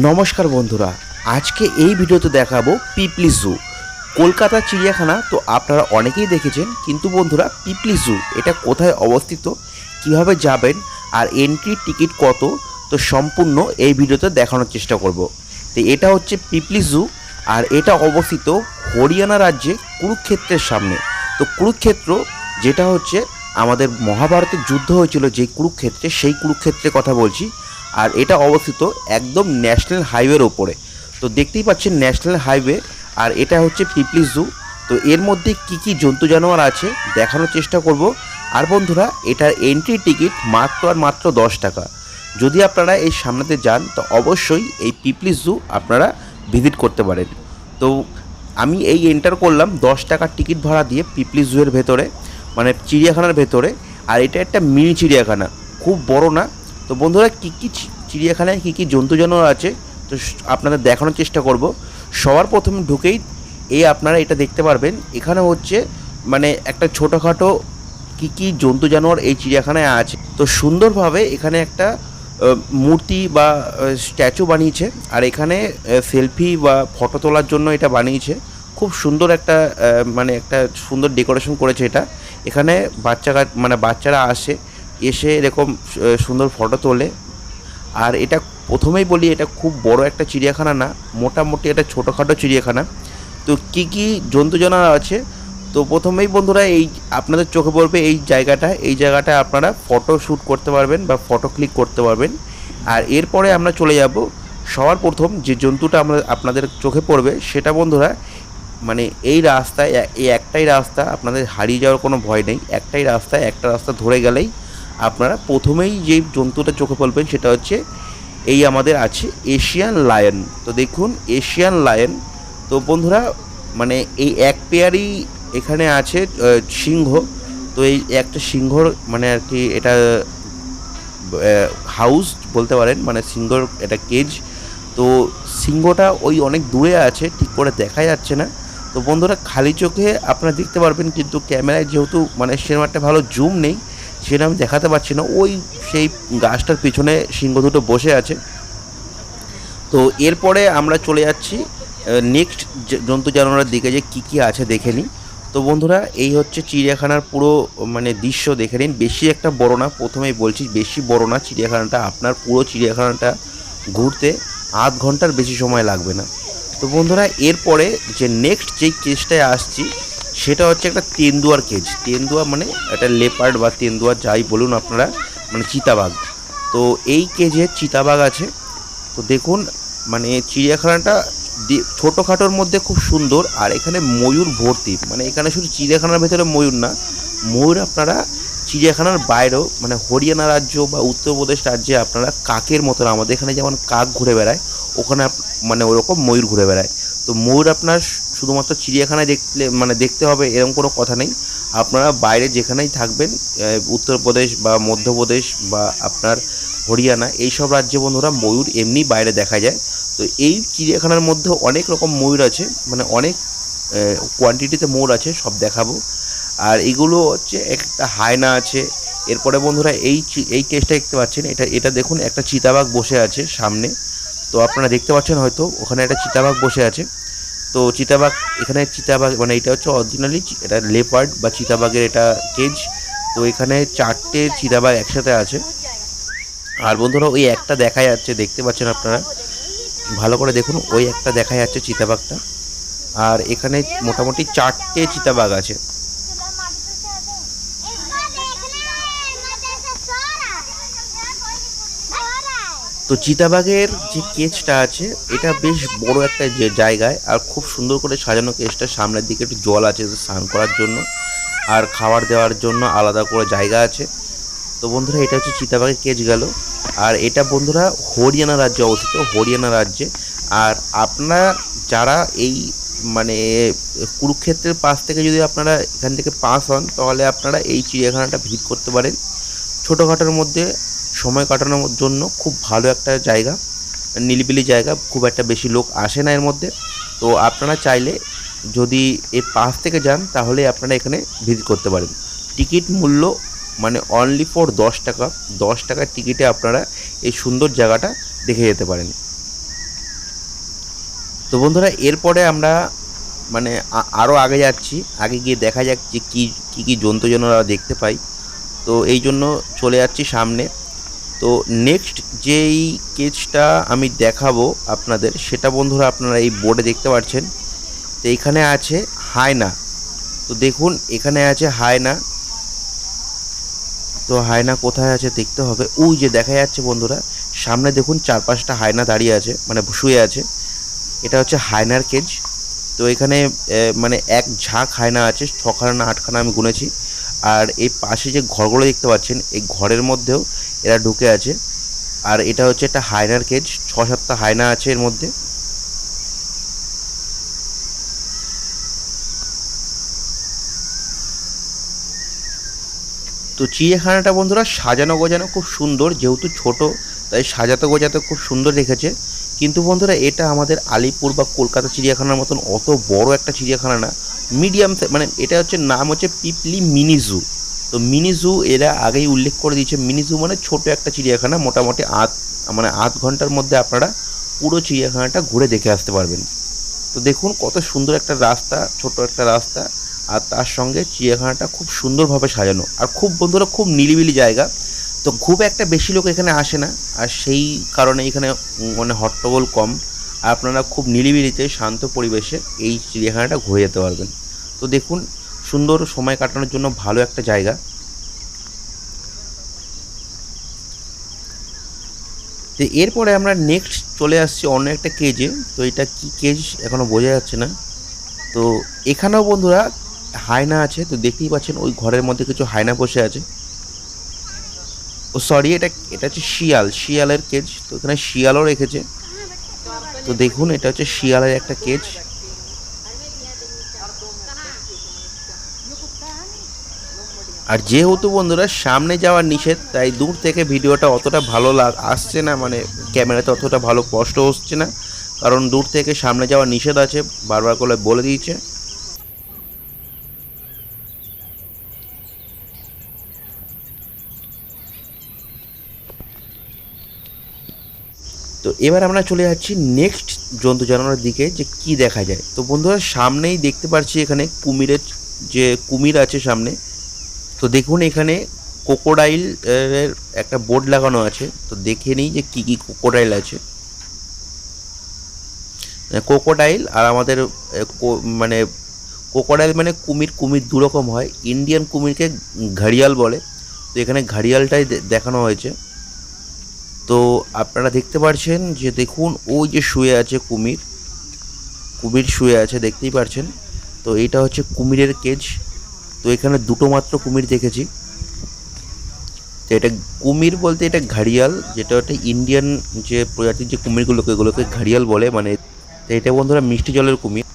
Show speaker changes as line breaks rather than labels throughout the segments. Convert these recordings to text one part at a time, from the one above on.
নমস্কার বন্ধুরা, আজকে এই ভিডিওতে দেখাবো পিপলি জু। কলকাতা চিড়িয়াখানা তো আপনারা অনেকেই দেখেছেন, কিন্তু বন্ধুরা, পিপলি জু, এটা কোথায় অবস্থিত, কীভাবে যাবেন, আর এন্ট্রি টিকিট কত, তো সম্পূর্ণ এই ভিডিওতে দেখানোর চেষ্টা করব। তো এটা হচ্ছে পিপলি জু, আর এটা অবস্থিত হরিয়ানা রাজ্যে কুরুক্ষেত্রের সামনে। তো কুরুক্ষেত্র, যেটা হচ্ছে আমাদের মহাভারতের যুদ্ধ হয়েছিল যে কুরুক্ষেত্রে, সেই কুরুক্ষেত্রের কথা বলছি। আর এটা অবস্থিত একদম ন্যাশনাল হাইওয়ের ওপরে। তো দেখতেই পাচ্ছেন ন্যাশনাল হাইওয়ে, আর এটা হচ্ছে পিপলি জু। তো এর মধ্যে কি কি জন্তু জানোয়ার আছে দেখানোর চেষ্টা করব। আর বন্ধুরা, এটার এন্ট্রি টিকিট মাত্র আর মাত্র দশ টাকা। যদি আপনারা এই সামনেতে যান, তো অবশ্যই এই পিপলি জু আপনারা ভিজিট করতে পারেন। তো আমি এই এন্টার করলাম দশ টাকার টিকিট ভাড়া দিয়ে পিপলি জুয়ের ভেতরে মানে চিড়িয়াখানার ভেতরে। আর এটা একটা মিনি চিড়িয়াখানা, খুব বড় না তো বন্ধুরা, কী কী চিড়িয়াখানায় কী কী জন্তু জানোয়ার আছে, তো আপনাদের দেখানোর চেষ্টা করব। সবার প্রথমে ঢুকেই এই আপনারা এটা দেখতে পারবেন। এখানে হচ্ছে মানে একটা ছোটোখাটো কী কী জন্তু জানোয়ার এই চিড়িয়াখানায় আছে। তো সুন্দরভাবে এখানে একটা মূর্তি বা স্ট্যাচু বানিয়েছে। আর এখানে সেলফি বা ফটো তোলার জন্য এটা বানিয়েছে। খুব সুন্দর একটা মানে একটা সুন্দর ডেকোরেশন করেছে এটা। এখানে বাচ্চা মানে বাচ্চারা আসে। এসে এরকম সুন্দর ফটো তোলে। আর এটা প্রথমেই বলি, এটা খুব বড় একটা চিড়িয়াখানা না, মোটামুটি একটা ছোটোখাটো চিড়িয়াখানা। তো কী কী জন্তু জানোয়ার আছে? তো প্রথমেই বন্ধুরা, এই আপনাদের চোখে পড়বে এই জায়গাটা। এই জায়গাটা আপনারা ফটো শ্যুট করতে পারবেন বা ফটো ক্লিক করতে পারবেন। আর এরপরে আমরা চলে যাব, সবার প্রথম যে জন্তুটা আমরা, আপনাদের চোখে পড়বে, সেটা বন্ধুরা মানে এই রাস্তায় এই একটাই রাস্তা, আপনাদের হারিয়ে যাওয়ার কোনো ভয় নেই। একটাই রাস্তা, একটা রাস্তা ধরে গেলেই আপনারা প্রথমেই যে জন্তুটা চোখে পড়বেন সেটা হচ্ছে এই আমাদের আছে এশিয়ান লায়ন তো দেখুন এশিয়ান লায়ন তো বন্ধুরা মানে এই এক পেয়ারই এখানে আছে সিংহ। তো এই একটা সিংহর মানে আর কি এটা হাউস বলতে পারেন মানে সিংহর এটা কেজ তো সিংহটা ওই অনেক দূরে আছে, ঠিক করে দেখা যাচ্ছে না। তো বন্ধুরা, খালি চোখে আপনারা দেখতে পারবেন কিন্তু ক্যামেরায় যেহেতু মানে একটা ভালো জুম নেই সেটা আমি দেখাতে পারছি না। ওই সেই গাছটার পিছনে সিংহ দুটো বসে আছে। তো এরপরে আমরা চলে যাচ্ছি নেক্সট জন্তু জানোয়ারের দিকে যে কী কী আছে দেখে নিই। তো বন্ধুরা, এই হচ্ছে চিড়িয়াখানার পুরো মানে দৃশ্য দেখে নিন। বেশি একটা বড় না, প্রথমেই বলছি বেশি বড় না চিড়িয়াখানাটা, আপনার পুরো চিড়িয়াখানাটা ঘুরতে আধ ঘণ্টার বেশি সময় লাগবে না। তো বন্ধুরা, এরপরে যে নেক্সট যেই কেসটায় আসছি সেটা হচ্ছে একটা তেন্দুয়ার কেজ। তেন্দুয়া মানে একটা লেপার্ড বা তেন্দুয়া যাই বলুন আপনারা মানে চিতাবাঘ। তো এই কেজে চিতাবাঘ আছে। তো দেখুন মানে চিড়িয়াখানাটা ছোটোখাটোর মধ্যে খুব সুন্দর, আর এখানে ময়ূর ভর্তি। মানে এখানে শুধু চিড়িয়াখানার ভেতরে ময়ূর না, ময়ূর আপনারা চিড়িয়াখানার বাইরেও মানে হরিয়ানা রাজ্য বা উত্তরপ্রদেশ রাজ্যে আপনারা কাকের মতন, আমাদের এখানে যেমন কাক ঘুরে বেড়ায়, ওখানে মানে ওরকম ময়ূর ঘুরে বেড়ায়। তো ময়ূর আপনার শুধুমাত্র চিড়িয়াখানায় দেখলে মানে দেখতে হবে এরকম কোনো কথা নেই। আপনারা বাইরে যেখানেই থাকবেন উত্তরপ্রদেশ বা মধ্যপ্রদেশ বা আপনার হরিয়ানা, এইসব রাজ্যে বন্ধুরা ময়ূর এমনি বাইরে দেখা যায়। তো এই চিড়িয়াখানার মধ্যে অনেক রকম ময়ূর আছে মানে অনেক কোয়ান্টিটিতে ময়ূর আছে, সব দেখাবো। আর এগুলো হচ্ছে একটা হায়না আছে। এরপরে বন্ধুরা এই এই কেসটা দেখতে পাচ্ছেন, এটা এটা দেখুন, একটা চিতাবাঘ বসে আছে সামনে। তো আপনারা দেখতে পাচ্ছেন হয়তো, ওখানে একটা চিতাবাঘ বসে আছে। তো চিতাবাঘ, এখানে চিতাবাঘ মানে এটা হচ্ছে অরিজিনালি এটা লেপার্ড বা চিতাবাঘের এটা কেজ তো এখানে চারটে চিতাবাঘ একসাথে আছে। আর বন্ধুরা, ওই একটা দেখা যাচ্ছে, দেখতে পাচ্ছেন আপনারা? ভালো করে দেখুন, ওই একটা দেখা যাচ্ছে চিতাবাঘটা। আর এখানে মোটামুটি চারটে চিতাবাঘ আছে। তো চিতাবাঘের যে কেজটা আছে, এটা বেশ বড় একটা যে জায়গায় আর খুব সুন্দর করে সাজানো কেজটা সামনের দিকে একটু জল আছে স্নান করার জন্য আর খাবার দেওয়ার জন্য আলাদা করে জায়গা আছে। তো বন্ধুরা, এটা হচ্ছে চিতাবাঘের কেচ গেল। আর এটা বন্ধুরা হরিয়ানা রাজ্যে অবস্থিত, হরিয়ানা রাজ্যে। আর আপনারা যারা এই মানে কুরুক্ষেত্রের পাশ থেকে যদি আপনারা এখান থেকে পাস হন, তাহলে আপনারা এই চিড়িয়াখানাটা ভিজিট করতে পারেন। ছোটোখাটোর মধ্যে সময় কাটানোর জন্য খুব ভালো একটা জায়গা নিলিবিলি জায়গা, খুব একটা বেশি লোক আসে না এর মধ্যে। তো আপনারা চাইলে যদি এর পাশ থেকে যান, তাহলে আপনারা এখানে ভিজিট করতে পারেন। টিকিট মূল্য মানে অনলি ফর দশ টাকা। দশ টাকার টিকিটে আপনারা এই সুন্দর জায়গাটা দেখে যেতে পারেন। তো বন্ধুরা, এরপরে আমরা মানে আরও আগে যাচ্ছি। আগে গিয়ে দেখা যাক যে কী কী কী জন্তু জানোয়ার দেখতে পাই। তো এই জন্য চলে যাচ্ছি সামনে। তো নেক্সট যেই কেজটা আমি দেখাবো আপনাদের, সেটা বন্ধুরা আপনারা এই বোর্ডে দেখতে পাচ্ছেন তো এখানে আছে হায়না। তো দেখুন, এখানে আছে হায়না। তো হায়না কোথায় আছে দেখতে হবে। ওই যে দেখা যাচ্ছে বন্ধুরা, সামনে দেখুন চার পাঁচটা হায়না দাঁড়িয়ে আছে মানে শুয়ে আছে। এটা হচ্ছে হায়নার কেজ তো এখানে মানে এক ঝাঁক হায়না আছে, ছখানা না আটখানা আমি গুনেছি। আর এই পাশে যে ঘরগুলো দেখতে পাচ্ছেন, এই ঘরের মধ্যেও এরা ঢুকে আছে। আর এটা হচ্ছে একটা হায়নার কেজ ছ সাতটা হায়না আছে এর মধ্যে। তো চিড়িয়াখানাটা বন্ধুরা সাজানো গোজানো খুব সুন্দর, যেহেতু ছোট, তাই সাজাতে গোজাতে খুব সুন্দর রেখেছে। কিন্তু বন্ধুরা এটা আমাদের আলিপুর বা কলকাতা চিড়িয়াখানার মতন অত বড় একটা চিড়িয়াখানা না, মিডিয়াম মানে এটা হচ্ছে নাম হচ্ছে পিপলি মিনি জু তো মিনি জু এরা আগেই উল্লেখ করে দিয়েছে, মিনি জু মানে ছোট একটা চিড়িয়াখানা, মোটামুটি আধ মানে আধ ঘণ্টার মধ্যে আপনারা পুরো চিড়িয়াখানাটা ঘুরে দেখে আসতে পারবেন। তো দেখুন কত সুন্দর একটা রাস্তা, ছোট একটা রাস্তা, আর তার সঙ্গে চিড়িয়াখানাটা খুব সুন্দরভাবে সাজানো। আর খুব বন্ধুরা, খুব নিলিবিলি জায়গা। তো খুব একটা বেশি লোক এখানে আসে না, আর সেই কারণে এখানে মানে হট্টগোল কম। আপনারা খুব নিলিবিলিতে শান্ত পরিবেশে এই চিড়িয়াখানাটা ঘুরে যেতে পারবেন। তো দেখুন সুন্দর সময় কাটানোর জন্য ভালো একটা জায়গা। তো এরপরে আমরা নেক্সট চলে আসছি অন্য একটা কেজে তো এটা কি কেজ এখনও বোঝা যাচ্ছে না। তো এখানেও বন্ধুরা হায়না আছে। তো দেখতেই পাচ্ছেন ওই ঘরের মধ্যে কিছু হায়না বসে আছে। ও সরি এটা এটা হচ্ছে শিয়াল। শিয়ালের কেজ তো এখানে শিয়ালও রেখেছে। তো দেখুন, এটা হচ্ছে শিয়ালের একটা কেজ আর যেহেতু বন্ধুরা সামনে যাওয়ার নিষেধ, তাই দূর থেকে ভিডিওটা অতটা ভালো লাগ আসছে না মানে ক্যামেরাতে অতটা ভালো স্পষ্ট হচ্ছে না। কারণ দূর থেকে সামনে যাওয়ার নিষেধ আছে, বারবার করে বলে দিয়েছে। তো এবার আমরা চলে যাচ্ছি নেক্সট জন্তু জানোয়ারের দিকে, যে কি দেখা যায়। তো বন্ধুরা সামনেই দেখতে পাচ্ছি এখানে কুমিরের যে কুমির আছে সামনে তো দেখুন এখানে কোকোডাইল একটা বোর্ড লাগানো আছে। তো দেখে নিই যে কি কি কোকোডাইল আছে। কোকোডাইল আর আমাদের মানে কোকোডাইল মানে কুমির কুমির দু রকম হয়। ইন্ডিয়ান কুমিরকে ঘড়িয়াল বলে। তো এখানে ঘড়িয়ালটাই দেখানো হয়েছে। তো আপনারা দেখতে পাচ্ছেন যে দেখুন, ওই যে শুয়ে আছে কুমির। কুমির শুয়ে আছে, দেখতেই পাচ্ছেন তো এটা হচ্ছে কুমিরের কেজ তো এখানে দুটো মাত্র কুমির দেখেছি। তো এটা কুমির বলতে এটা ঘাড়িয়াল, যেটা একটা ইন্ডিয়ান যে প্রজাতির যে কুমিরগুলোকে এগুলোকে ঘাড়িয়াল বলে মানে তো এটা বন্ধুরা মিষ্টি জলের কুমির।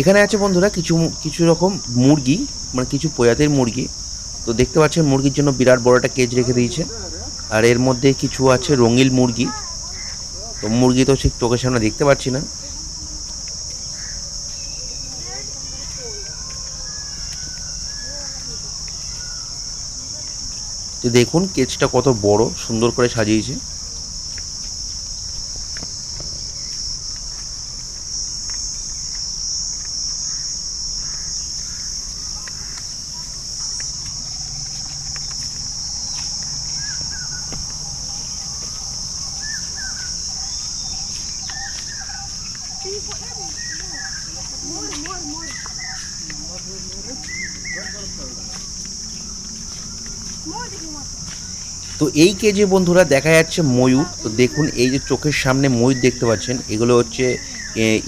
এখানে আছে বন্ধুরা কিছু কিছু রকম মুরগি মানে কিছু প্রজাতির মুরগি। তো দেখতে পাচ্ছেন মুরগির জন্য বিরাট বড় একটা কেজ রেখে দিয়েছে। আর এর মধ্যে কিছু আছে রঙিল মুরগি। তো মুরগি তো ঠিক চোখের সামনে দেখতে পাচ্ছি না। তো দেখুন কেজটা কত বড়, সুন্দর করে সাজিয়েছে। এই কেজে বন্ধুরা দেখা যাচ্ছে ময়ূর। তো দেখুন, এই যে চোখের সামনে ময়ূর দেখতে পাচ্ছেন, এগুলো হচ্ছে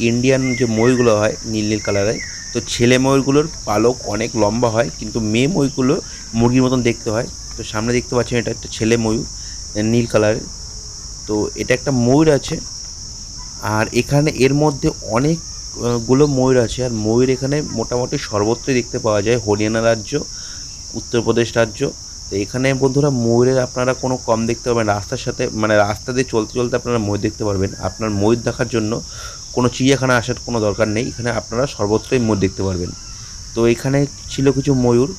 ইন্ডিয়ান যে ময়ূরগুলো হয়, নীল নীল কালারের তো ছেলে ময়ূরগুলোর পালক অনেক লম্বা হয়, কিন্তু মেয়ে ময়ূরগুলো মুরগির মতন দেখতে হয়। তো সামনে দেখতে পাচ্ছেন, এটা একটা ছেলে ময়ূর নীল কালারের তো এটা একটা ময়ূর আছে, আর এখানে এর মধ্যে অনেকগুলো ময়ূর আছে, আর ময়ূর এখানে মোটামুটি সর্বত্রই দেখতে পাওয়া যায়। হরিয়ানা রাজ্য উত্তরপ্রদেশ রাজ্য তো এখানে বন্ধুরা ময়ূরের আপনারা কোনো কম দেখতে পাবেন, রাস্তার সাথে মানে রাস্তা দিয়ে চলতে চলতে আপনারা ময়ূর দেখতে পারবেন। আপনার ময়ূর দেখার জন্য কোনো চিড়িয়াখানা আসার কোনো দরকার নেই, এখানে আপনারা সর্বত্রই ময়ূর দেখতে পারবেন। তো এখানে ছিল কিছু ময়ূর।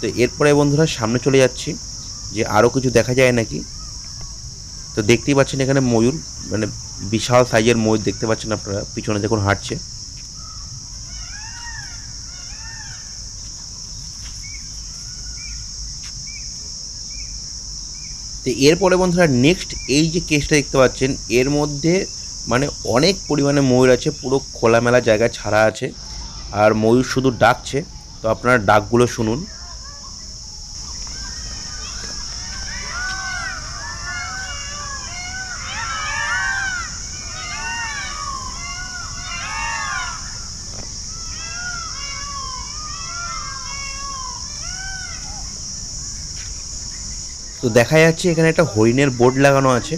তো এরপরে বন্ধুরা সামনে চলে যাচ্ছি, যে আরও কিছু দেখা যায় নাকি? তো দেখতেই পাচ্ছেন এখানে ময়ূর মানে বিশাল সাইজের ময়ূর দেখতে পাচ্ছেন আপনারা, পিছনে দেখুন হাঁটছে। তো এরপরে বন্ধুরা নেক্সট এই যে কেসটা দেখতে পাচ্ছেন, এর মধ্যে মানে অনেক পরিমাণে ময়ূর আছে, পুরো খোলামেলা জায়গা ছাড়া আছে। আর ময়ূর শুধু ডাকছে, তো আপনারা ডাকগুলো শুনুন। তো দেখা যাচ্ছে এখানে একটা হরিণের বোর্ড লাগানো আছে।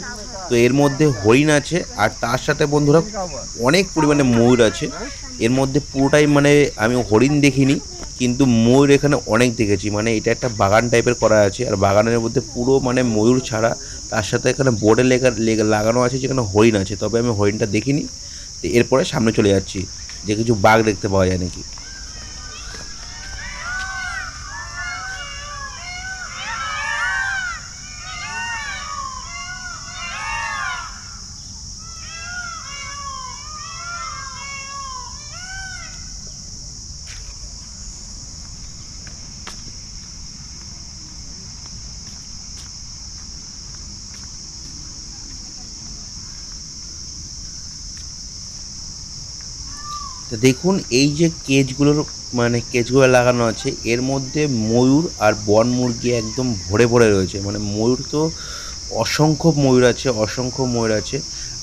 তো এর মধ্যে হরিণ আছে আর তার সাথে বন্ধুরা অনেক পরিমাণে ময়ূর আছে। এর মধ্যে পুরোটাই মানে আমি হরিণ দেখিনি, কিন্তু ময়ূর এখানে অনেক দেখেছি। মানে এটা একটা বাগান টাইপের করা আছে আর বাগানের মধ্যে পুরো মানে ময়ূর ছাড়া তার সাথে এখানে বোর্ডে লেখা, লাগানো আছে যেখানে হরিণ আছে। তবে আমি হরিণটা দেখিনি। তো এরপরে সামনে চলে যাচ্ছি। যে কিছু বাঘ দেখতে পাওয়া যায় নাকি। দেখুন, এই যে কেজগুলোর মানে কেজগুলো লাগানো আছে, এর মধ্যে ময়ূর আর বন মুরগি একদম ভরে ভরে রয়েছে। মানে ময়ূর তো অসংখ্য ময়ূর আছে, অসংখ্য ময়ূর আছে।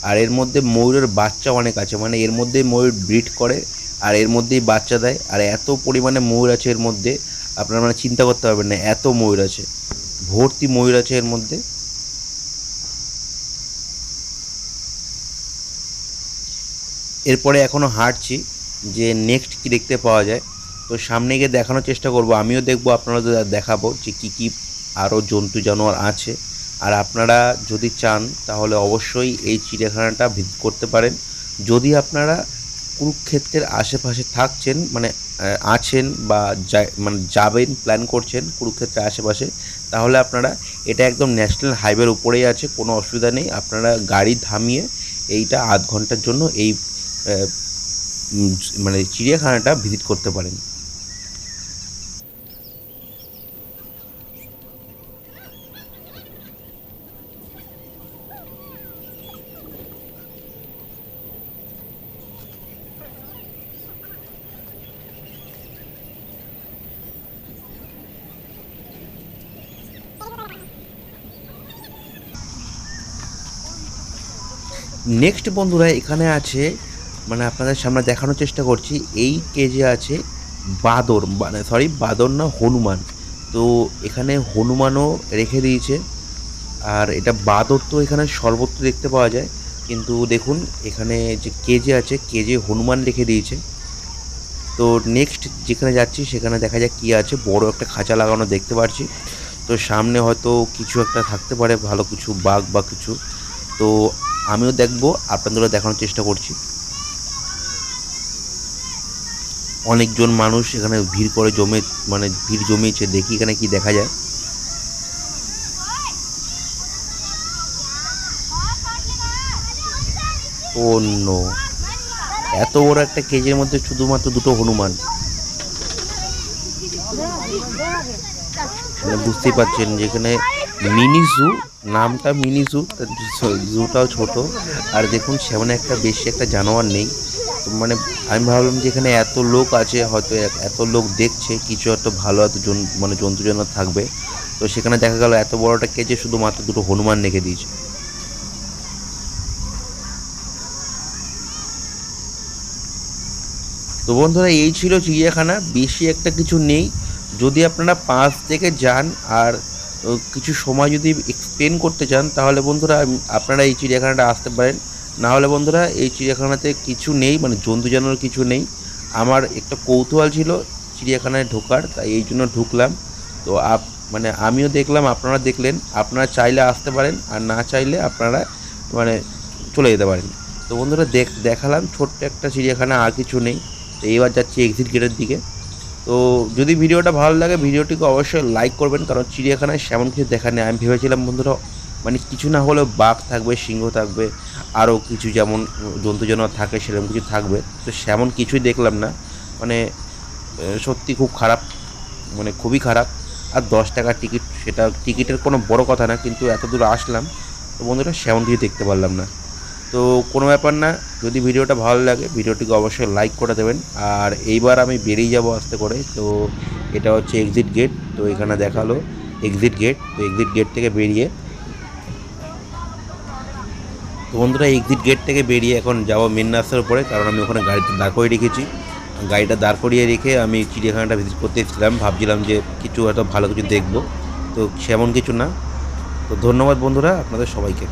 আর এর মধ্যে ময়ূরের বাচ্চা অনেক আছে। মানে এর মধ্যে ময়ূর ব্রিড করে, আর এর মধ্যেই বাচ্চা দেয়। আর এত পরিমাণে ময়ূর আছে এর মধ্যে, আপনারা মানে চিন্তা করতে পারবেন না, এত ময়ূর আছে। ভর্তি ময়ূর আছে এর মধ্যে। এরপরে এখনও হাঁটছি। যে নেক্সট কি দেখতে পাওয়া যায়। তো সামনে গিয়ে দেখানোর চেষ্টা করব। আমিও দেখব আপনাদের দেখাবো যে কী কী আরও জন্তু জানোয়ার আছে। আর আপনারা যদি চান, তাহলে অবশ্যই এই চিড়িয়াখানাটা ভিজিট করতে পারেন। যদি আপনারা কুরুক্ষেত্রের আশেপাশে থাকছেন মানে আছেন বা মানে যাবেন প্ল্যান করছেন কুরুক্ষেত্রের আশেপাশে, তাহলে আপনারা এটা একদম ন্যাশনাল হাইওয়ের উপরেই আছে, কোনো অসুবিধা নেই। আপনারা গাড়ি থামিয়ে এইটা আধ ঘণ্টার জন্য এই মানে চিড়িয়াখানাটা ভিজিট করতে পারেন। নেক্সট বন্ধুরা এখানে আছে মানে আপনাদের সামনে দেখানোর চেষ্টা করছি, এই কেজে আছে বাদর মানে সরি বাদর না হনুমান। তো এখানে হনুমানও রেখে দিয়েছে, আর এটা বাদর তো এখানে সর্বত্র দেখতে পাওয়া যায়, কিন্তু দেখুন, এখানে যে কেজে আছে কেজে হনুমান রেখে দিয়েছে। তো নেক্সট যেখানে যাচ্ছি, সেখানে দেখা যাক কী আছে, বড় একটা খাঁচা লাগানো দেখতে পাচ্ছি। তো সামনে হয়তো কিছু একটা থাকতে পারে, ভালো কিছু বাঘ বা কিছু। তো আমিও দেখব, আপনাদেরও দেখানোর চেষ্টা করছি। অনেকজন মানুষ এখানে ভিড় করে জমে মানে ভিড় জমিয়েছে, দেখি এখানে কি দেখা যায়। অন্য এত বড় একটা কেজের মধ্যে শুধুমাত্র দুটো হনুমান। মানে বুঝতেই পারছেন যেখানে মিনি জু নামটা মিনি জু জুটাও ছোট। আর দেখুন, সেমন একটা বেশি একটা জানোয়ার নেই। তো মানে আমি ভাবলাম যে এখানে এত লোক আছে, হয়তো এত লোক দেখছে, কিছু একটা ভালো এত জন মানে জন্তু জানোয়ার থাকবে। তো সেখানে দেখা গেল এত বড় একটা কেজে শুধুমাত্র দুটো হনুমান রেখে দিয়েছে। তো বন্ধুরা, এই ছিল চিড়িয়াখানা। বেশি একটা কিছু নেই। যদি আপনারা পাঁচ থেকে যান আর কিছু সময় যদি এক্সপ্লেন করতে চান, তাহলে বন্ধুরা আপনারা এই চিড়িয়াখানাটা আসতে পারেন। না হলে বন্ধুরা এই চিড়িয়াখানাতে কিছু নেই মানে জন্তু জানোয়ার কিছু নেই। আমার একটা কৌতূহল ছিল চিড়িয়াখানায় ঢোকার, তাই এই জন্য ঢুকলাম। তো আপ মানে আমিও দেখলাম, আপনারা দেখলেন। আপনারা চাইলে আসতে পারেন, আর না চাইলে আপনারা মানে চলে যেতে পারেন। তো বন্ধুরা দেখ, দেখালাম, ছোট্ট একটা চিড়িয়াখানা, আর কিছু নেই। তো এইবার যাচ্ছি এক্সিট গেটের দিকে। তো যদি ভিডিওটা ভালো লাগে, ভিডিওটিকে অবশ্যই লাইক করবেন, কারণ চিড়িয়াখানায় সেমন কিছু দেখা নেই। আমি ভেবেছিলাম বন্ধুরা মানে কিছু না হলেও বাঘ থাকবে, সিংহ থাকবে আরও কিছু যেমন জন্তু জানোয়ার থাকে, সেরকম কিছু থাকবে। তো সেমন কিছুই দেখলাম না। মানে সত্যি খুব খারাপ মানে খুবই খারাপ। আর দশ টাকার টিকিট, সেটা টিকিটের কোনো বড় কথা না, কিন্তু এত দূর আসলাম, তো বন্ধুরা সেমন কিছু দেখতে পারলাম না। তো কোনো ব্যাপার না, যদি ভিডিওটা ভালো লাগে, ভিডিওটিকে অবশ্যই লাইক করে দেবেন। আর এইবার আমি বেরিয়ে যাব আস্তে করে, তো এটা হচ্ছে এক্সিট গেট তো এখানে দেখাল এক্সিট গেট তো এক্সিট গেট থেকে বেরিয়ে তো বন্ধুরা এক্সিট গেট থেকে বেরিয়ে এখন যাব মেন রাস্তার উপরে, কারণ আমি ওখানে গাড়িটা দাঁড় করিয়ে রেখেছি। গাড়িটা দাঁড় করিয়ে রেখে আমি চিড়িয়াখানাটা ভিজিট করতে এসেছিলাম। ভাবছিলাম যে কিছু হয়তো ভালো কিছু দেখব। তো সেমন কিছু না। তো ধন্যবাদ বন্ধুরা, আপনাদের সবাইকে।